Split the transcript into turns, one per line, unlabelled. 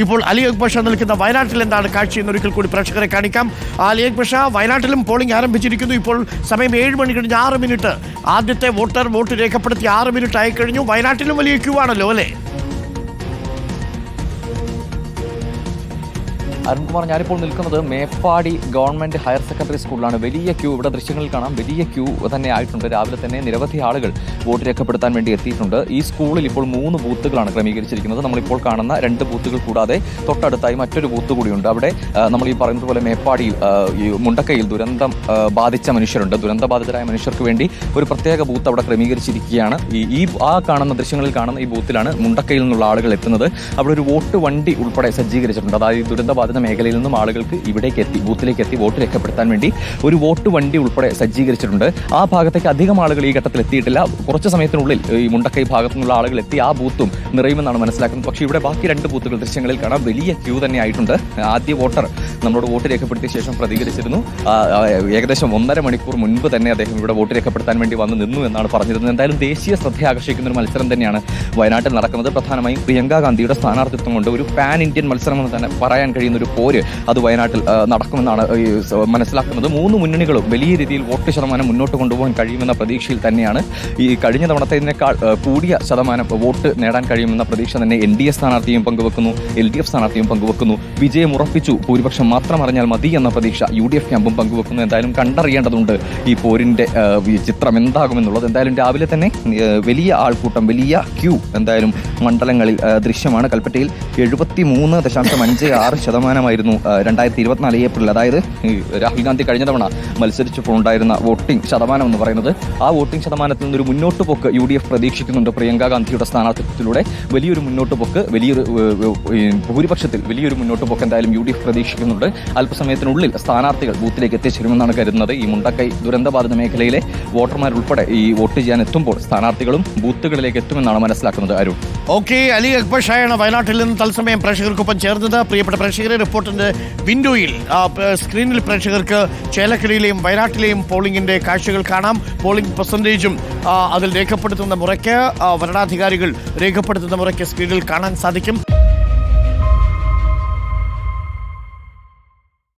ഇപ്പോൾ അലി അക്ബർ ഷാ നിൽക്കുന്ന വയനാട്ടിൽ എന്താണ് കാഴ്ച എന്നൊരിക്കൽ കൂടി പ്രേക്ഷകരെ കാണിക്കാം. അലി അക്ബർ ഷാ വയനാട്ടിലും പോളിംഗ് ആരംഭിച്ചിരിക്കുന്നു. ഇപ്പോൾ സമയം ഏഴ് മണി കഴിഞ്ഞ് ആറ് മിനിറ്റ്. ആദ്യത്തെ വോട്ടർ വോട്ട് രേഖപ്പെടുത്തി ആറ് മിനിറ്റ് ആയി കഴിഞ്ഞു. വയനാട്ടിലും വലിയ ക്യൂ ആണല്ലോ അല്ലേ?
അരുൺകുമാർ ഞാനിപ്പോൾ നിൽക്കുന്നത് മേപ്പാടി ഗവൺമെന്റ് ഹയർ സെക്കൻഡറി സ്കൂളിലാണ്. വലിയ ക്യൂ ഇവിടെ ദൃശ്യങ്ങളിൽ കാണാം. വലിയ ക്യൂ തന്നെ ആയിട്ടുണ്ട്. രാവിലെ തന്നെ നിരവധി ആളുകൾ വോട്ട് രേഖപ്പെടുത്താൻ വേണ്ടി എത്തിയിട്ടുണ്ട്. ഈ സ്കൂളിൽ ഇപ്പോൾ മൂന്ന് ബൂത്തുകളാണ് ക്രമീകരിച്ചിരിക്കുന്നത്. നമ്മളിപ്പോൾ കാണുന്ന രണ്ട് ബൂത്തുകൾ കൂടാതെ തൊട്ടടുത്തായി മറ്റൊരു ബൂത്ത് കൂടിയുണ്ട്. അവിടെ നമ്മൾ ഈ പറയുന്നത് പോലെ മേപ്പാടിയിൽ ഈ മുണ്ടക്കയിൽ ദുരന്തം ബാധിച്ച മനുഷ്യരുണ്ട്. ദുരന്ത ബാധിതരായ മനുഷ്യർക്ക് വേണ്ടി ഒരു പ്രത്യേക ബൂത്ത് അവിടെ ക്രമീകരിച്ചിരിക്കുകയാണ്. ഈ ആ കാണുന്ന ദൃശ്യങ്ങളിൽ കാണുന്ന ഈ ബൂത്തിലാണ് മുണ്ടക്കയിൽ നിന്നുള്ള ആളുകൾ എത്തുന്നത്. അവിടെ ഒരു വോട്ട് വണ്ടി ഉൾപ്പെടെ സജ്ജീകരിച്ചിട്ടുണ്ട്. അതായത് ഈ ദുരന്തബാധിത മേഖലയിൽ നിന്നും ആളുകൾക്ക് ഇവിടേക്ക് എത്തി ബൂത്തിലേക്ക് എത്തി വോട്ട് രേഖപ്പെടുത്താൻ വേണ്ടി ഒരു വോട്ട് വണ്ടി ഉൾപ്പെടെ സജ്ജീകരിച്ചിട്ടുണ്ട്. ആ ഭാഗത്തേക്ക് അധികം ആളുകൾ ഈ ഘട്ടത്തിൽ എത്തിയിട്ടില്ല. കുറച്ച് സമയത്തിനുള്ളിൽ ഈ മുണ്ടക്കൈ ഭാഗത്തു നിന്നുള്ള ആളുകൾ എത്തി ആ ബൂത്തും നിറയുമെന്നാണ് മനസ്സിലാക്കുന്നത്. പക്ഷേ ഇവിടെ ബാക്കി രണ്ട് ബൂത്തുകൾ ദൃശ്യങ്ങളിൽ കാണാം. വലിയ ക്യൂ തന്നെ ആയിട്ടുണ്ട്. ആദ്യ വോട്ടർ നമ്മളോട് വോട്ട് രേഖപ്പെടുത്തിയ ശേഷം പ്രതികരിച്ചിരുന്നു. ഏകദേശം ഒന്നര മണിക്കൂർ മുൻപ് തന്നെ അദ്ദേഹം ഇവിടെ വോട്ട് രേഖപ്പെടുത്താൻ വേണ്ടി വന്ന് നിന്നു എന്നാണ് പറഞ്ഞിരുന്നത്. എന്തായാലും ദേശീയ ശ്രദ്ധ ആകർഷിക്കുന്ന ഒരു മത്സരം തന്നെയാണ് വയനാട്ടിൽ നടക്കുന്നത്. പ്രധാനമായും പ്രിയങ്ക ഗാന്ധിയുടെ സ്ഥാനാർത്ഥിത്വം കൊണ്ട് ഒരു പാൻ ഇന്ത്യൻ മത്സരം എന്ന് തന്നെ പറയാൻ കഴിയുന്ന ഒരു പോര് അത് വയനാട്ടിൽ നടക്കുമെന്നാണ് മനസ്സിലാക്കുന്നത്. മൂന്ന് മുന്നണികളും വലിയ രീതിയിൽ വോട്ട് ശതമാനം മുന്നോട്ട് കൊണ്ടുപോകാൻ കഴിയുമെന്ന പ്രതീക്ഷയിൽ തന്നെയാണ് ഈ കഴിഞ്ഞ തവണത്തേതിനേക്കാൾ കൂടിയ ശതമാനം വോട്ട് നേടാൻ കഴിയുമെന്ന പ്രതീക്ഷ തന്നെ എൻ ഡി എ സ്ഥാനാർത്ഥിയും പങ്കുവെക്കുന്നു എൽ ഡി എഫ് സ്ഥാനാർത്ഥിയും പങ്കുവെക്കുന്നു. വിജയം ഉറപ്പിച്ചു ഭൂരിപക്ഷം മാത്രം അറിഞ്ഞാൽ മതി എന്ന പ്രതീക്ഷ യു ഡി എഫ് ക്യാമ്പും പങ്കുവെക്കുന്നു. എന്തായാലും കണ്ടറിയേണ്ടതുണ്ട് ഈ പോരിന്റെ ചിത്രം എന്താകുമെന്നുള്ളത്. എന്തായാലും രാവിലെ തന്നെ വലിയ ആൾക്കൂട്ടം വലിയ ക്യൂ എന്തായാലും മണ്ഡലങ്ങളിൽ ദൃശ്യമാണ്. കൽപ്പറ്റയിൽ എഴുപത്തി മൂന്ന് ദശാംശം അഞ്ച് ആറ് ശതമാനമായിരുന്നു രണ്ടായിരത്തി ഇരുപത്തിനാല് ഏപ്രിൽ. അതായത് രാഹുൽ ഗാന്ധി കഴിഞ്ഞ തവണ മത്സരിച്ചപ്പോൾ ഉണ്ടായിരുന്ന വോട്ടിംഗ് ശതമാനം എന്ന് പറയുന്നത്. ആ വോട്ടിംഗ് ശതമാനത്തിൽ നിന്നൊരു മുന്നോട്ട് പോക്ക് യു ഡി എഫ് പ്രതീക്ഷിക്കുന്നുണ്ട് പ്രിയങ്ക ഗാന്ധിയുടെ സ്ഥാനാർത്ഥിത്വത്തിലൂടെ. വലിയൊരു മുന്നോട്ട് പോക്ക് വലിയൊരു ഭൂരിപക്ഷത്തിൽ വലിയൊരു മുന്നോട്ട് പോക്ക് എന്തായാലും യു ഡി എഫ് പ്രതീക്ഷിക്കുന്നുണ്ട്. അല്പസമയത്തിനുള്ളിൽ സ്ഥാനാർത്ഥികൾ ബൂത്തിലേക്ക് എത്തിച്ചേരുമെന്നാണ് കരുതുന്നത്. ഈ മുണ്ടക്കൈ ദുരന്തബാധിത മേഖലയിലെ വോട്ടർമാരുൾപ്പെടെ ഈ വോട്ട് ചെയ്യാൻ എത്തുമ്പോൾ സ്ഥാനാർത്ഥികളും ബൂത്തുകളിലേക്ക് എത്തുമെന്നാണ് മനസ്സിലാക്കുന്നത് അരുൺ.
ഓക്കെ അലി അക്ബർ ഷായാണ് വയനാട്ടിൽ നിന്ന് തത്സമയം പ്രേക്ഷകർക്കൊപ്പം ചേർന്നത്. പ്രിയപ്പെട്ട പ്രേക്ഷകരെ റിപ്പോർട്ടിന്റെ വിൻഡോയിൽ സ്ക്രീനിൽ പ്രേക്ഷകർക്ക് ചേലക്കരയിലെയും വയനാട്ടിലെയും പോളിംഗിന്റെ കാഴ്ചകൾ കാണാം. പോളിംഗ് പെർസെന്റേജും അതിൽ രേഖപ്പെടുത്തുന്ന മുറയ്ക്ക് വരണാധികാരികൾ രേഖപ്പെടുത്തുന്ന മുറയ്ക്ക് സ്ക്രീനിൽ കാണാൻ സാധിക്കും.